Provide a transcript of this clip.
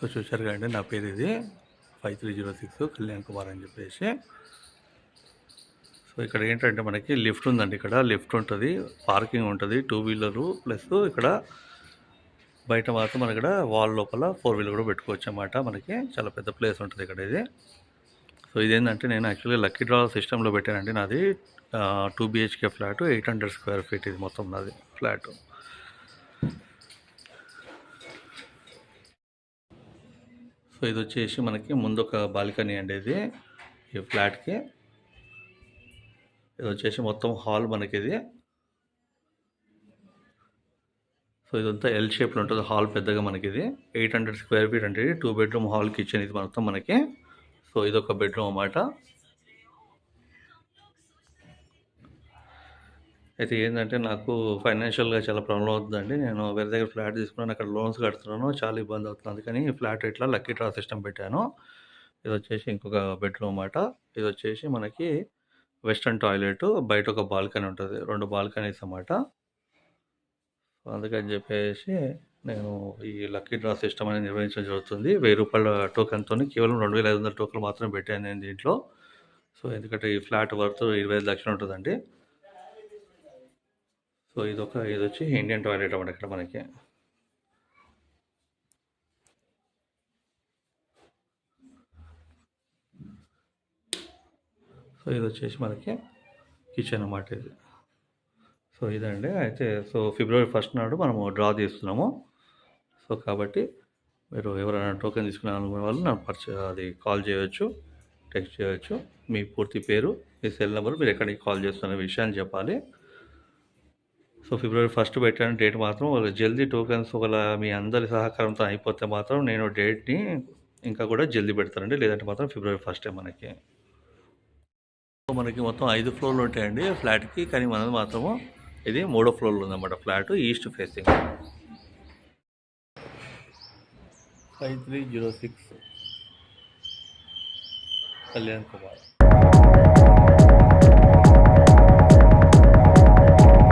So చూశారు కదండి నా పేరు ఇది five three zero six Kalyan Kumar అని చెప్పేసి. సో ఇక్కడ ఏంటంటే మనకి లిఫ్ట్ ఉందండి ఇక్కడ. లిఫ్ట్ ఉంటుంది పార్కింగ్ ఉంటుంది టూ వీలరు ప్లస్ ఇక్కడ బయట మాత్రం మన ఇక్కడ వాల్ లోపల ఫోర్ వీలర్ కూడా పెట్టుకోవచ్చు అన్నమాట. మనకి చాలా పెద్ద ప్లేస్ ఉంటుంది ఇక్కడ ఇది. సో ఇదేంటంటే నేను యాక్చువల్లీ లక్కీ డ్రా సిస్టంలో పెట్టానండి నాది. Two BHK flat eight hundred square feet ఇది మొత్తం నాది ఫ్లాట్ సో ఇది వచ్చేసి మనకి ముందు ఒక బాల్కనీ అండి ఇది ఈ ఫ్లాట్కి. ఇది వచ్చేసి మొత్తం హాల్ మనకి ఇది సో ఇదంతా ఎల్ షేప్లో ఉంటుంది హాల్ పెద్దగా మనకి ఇది ఎయిట్ హండ్రెడ్ స్క్వేర్ ఫీట్ అంటే టూ బెడ్రూమ్ హాల్ కిచెన్ ఇది మొత్తం మనకి. సో ఇదొక బెడ్రూమ్ అన్నమాట. అయితే ఏంటంటే నాకు ఫైనాన్షియల్గా చాలా ప్రాబ్లం అవుతుందండి. నేను వేరే దగ్గర ఫ్లాట్ తీసుకున్నాను అక్కడ లోన్స్ కడుతున్నాను చాలా ఇబ్బంది అవుతుంది. అందుకని ఫ్లాట్ ఇట్లా లక్కీ డ్రా సిస్టమ్ పెట్టాను. ఇది వచ్చేసి ఇంకొక బెడ్రూమ్ అన్నమాట. ఇది వచ్చేసి మనకి వెస్ట్రన్ టాయిలెట్ బయట ఒక బాల్కనీ ఉంటుంది. రెండు బాల్కనీస్ అన్నమాట. అందుకని చెప్పేసి నేను ఈ లక్కీ డ్రా సిస్టమ్ అనేది నిర్వహించడం జరుగుతుంది. వెయ్యి రూపాయల టోకెన్తో కేవలం రెండు వేల ఐదు వందల టోకెన్లు మాత్రమే పెట్టాను నేను దీంట్లో. సో ఎందుకంటే ఈ ఫ్లాట్ వర్త్ ఇరవై ఐదు లక్షలు ఉంటుందండి. సో ఇదొక ఇది వచ్చి ఇండియన్ టాయిలెట్ అన్నమాట ఇక్కడ మనకి. సో ఇది వచ్చేసి మనకి కిచెన్ అన్నమాట ఇది. సో ఇదండి. అయితే సో ఫిబ్రవరి ఫస్ట్ నాడు మనము డ్రా తీస్తున్నాము సో కాబట్టి మీరు ఎవరైనా టోకెన్ తీసుకున్నారనుకునే వాళ్ళు నాకు పరిచయ అది కాల్ చేయవచ్చు టెక్స్ట్ చేయవచ్చు మీ పూర్తి పేరు మీ సెల్ నెంబర్ మీరు ఎక్కడికి కాల్ చేస్తున్న విషయాన్ని చెప్పాలి. సో ఫిబ్రవరి ఫస్ట్ పెట్టాను డేట్ మాత్రం ఒక జల్దీ టోకెన్స్ ఒకవేళ మీ అందరి సహకారంతో అయిపోతే మాత్రం నేను డేట్ని ఇంకా కూడా జల్దీ పెడతానండి. లేదంటే మాత్రం ఫిబ్రవరి ఫస్టే మనకి. సో మనకి మొత్తం ఐదు ఫ్లోర్లు ఉంటాయండి ఫ్లాట్కి కానీ మనది మాత్రము ఇది మూడో ఫ్లోర్లో ఉందన్నమాట flat east facing. Five three zero six. Kalyan Kumar.